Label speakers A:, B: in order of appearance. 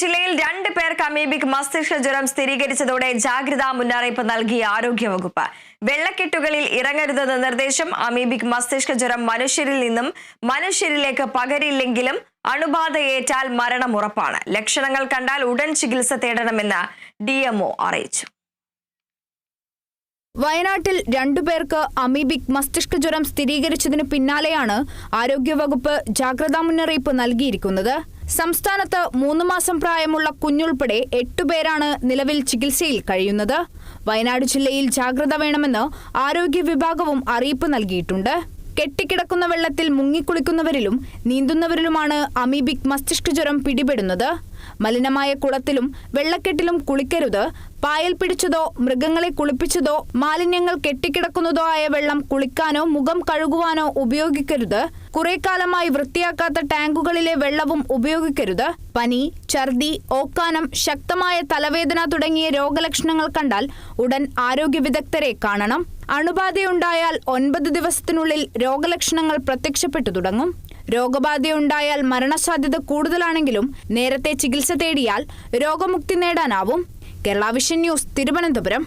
A: ജില്ലയിൽ രണ്ട് പേർക്ക് അമീബിക് മസ്തിഷ്ക ജ്വരം സ്ഥിരീകരിച്ചതോടെ ജാഗ്രതാ മുന്നറിയിപ്പ് നൽകി ആരോഗ്യവകുപ്പ്. വെള്ളക്കെട്ടുകളിൽ ഇറങ്ങരുതെന്ന നിർദ്ദേശം അമീബിക് മസ്തിഷ്ക ജ്വരം മനുഷ്യരിൽ നിന്നും മനുഷ്യരിലേക്ക് പകരില്ലെങ്കിലും അണുബാധയേറ്റാൽ മരണം ഉറപ്പാണ്. ലക്ഷണങ്ങൾ കണ്ടാൽ ഉടൻ ചികിത്സ തേടണമെന്ന് ഡി അറിയിച്ചു.
B: വയനാട്ടിൽ രണ്ടുപേർക്ക് അമീബിക് മസ്തിഷ്ക ജ്വരം സ്ഥിരീകരിച്ചതിനു പിന്നാലെയാണ് ആരോഗ്യവകുപ്പ് ജാഗ്രതാ മുന്നറിയിപ്പ് നൽകിയിരിക്കുന്നത്. സംസ്ഥാനത്ത് മൂന്ന് മാസം പ്രായമുള്ള കുഞ്ഞുൾപ്പെടെ എട്ടുപേരാണ് നിലവിൽ ചികിത്സയിൽ കഴിയുന്നത്. വയനാട് ജില്ലയിൽ ജാഗ്രത വേണമെന്ന് ആരോഗ്യ വിഭാഗവും അറിയിപ്പ് നൽകിയിട്ടുണ്ട്. കെട്ടിക്കിടക്കുന്ന വെള്ളത്തിൽ മുങ്ങിക്കുളിക്കുന്നവരിലും നീന്തുന്നവരിലുമാണ് അമീബിക് മസ്തിഷ്ക ജ്വരം പിടിപെടുന്നത്. മലിനമായ കുളത്തിലും വെള്ളക്കെട്ടിലും കുളിക്കരുത്. പായൽ പിടിച്ചതോ മൃഗങ്ങളെ കുളിപ്പിച്ചതോ മാലിന്യങ്ങൾ കെട്ടിക്കിടക്കുന്നതോ ആയ വെള്ളം കുളിക്കാനോ മുഖം കഴുകുവാനോ ഉപയോഗിക്കരുത്. കുറെ കാലമായി വൃത്തിയാക്കാത്ത ടാങ്കുകളിലെ വെള്ളവും ഉപയോഗിക്കരുത്. പനി ഛർദി ഓക്കാനം ശക്തമായ തലവേദന തുടങ്ങിയ രോഗലക്ഷണങ്ങൾ കണ്ടാൽ ഉടൻ ആരോഗ്യ വിദഗ്ധരെ കാണണം. അണുബാധയുണ്ടായാൽ ഒൻപത് ദിവസത്തിനുള്ളിൽ രോഗലക്ഷണങ്ങൾ പ്രത്യക്ഷപ്പെട്ടു തുടങ്ങും. രോഗബാധയുണ്ടായാൽ മരണസാധ്യത കൂടുതലാണെങ്കിലും നേരത്തെ ചികിത്സ തേടിയാൽ രോഗമുക്തി നേടാനാവും. Kerala vision news Thiruvananthapuram.